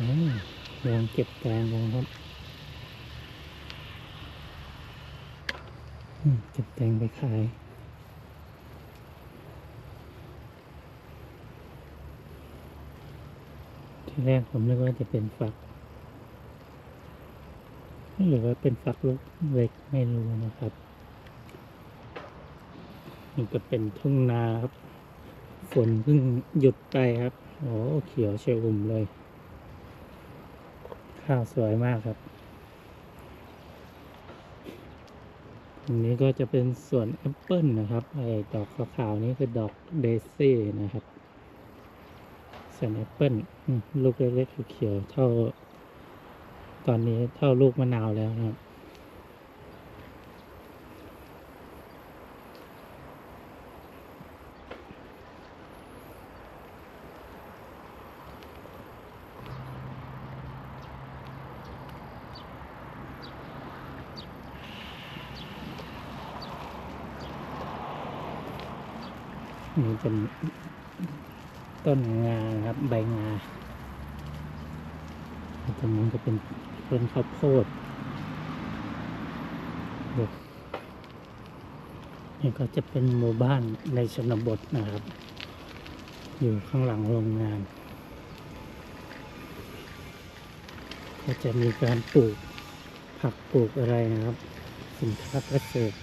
ลองเก็บแตงกันครับเก็บแตงไปขายทีแรกผมนึกว่าจะเป็นฝักหรือว่าเป็นฝักลูกเล็กไม่รู้นะครับนี่ก็เป็นทุ่งนาครับ ฝนเพิ่งหยุดไปครับ โอ้เขียวเชอุ่มเลย ข้าวสวยมากครับตรงนี้ก็จะเป็นสวนแอปเปิลนะครับไอ้ดอกขาวๆนี้คือดอกเดซี่นะครับสวนแอปเปิลลูกเล็กๆเขียวๆเท่า ตอนนี้เท่าลูกมะนาวแล้วนะครับ นี่เป็นต้นงาครับใบงาตรงนั้นจะเป็นต้นข้าวโพดนี่ก็จะเป็นหมู่บ้านในชนบทนะครับ อยู่ข้างหลังโรงงาน ก็จะมีการปลูกผักปลูกอะไรนะครับ สินค้าเกษตร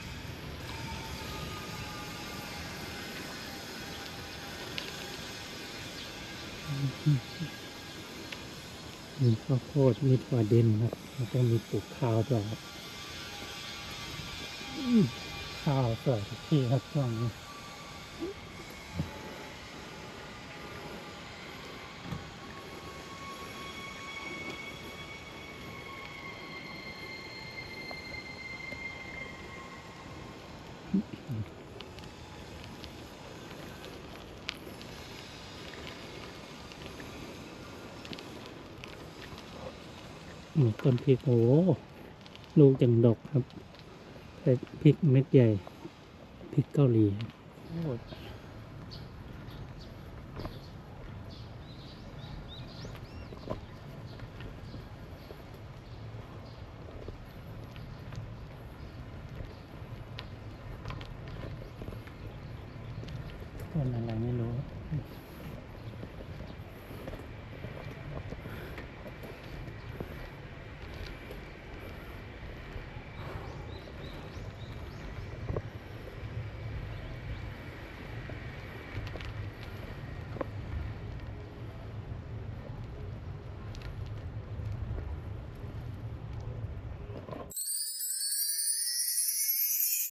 มีข้าวโพดมีถั่วดินครับแล้วก็มีปลูกข้าวด้วยครับอืมข้าวสวยที่ครับช่วงนี้ ต้นพริกโอ้ลูกจังดกครับแต่พริกเม็ดใหญ่ พริกเกาหลีต้นอะไรไม่รู้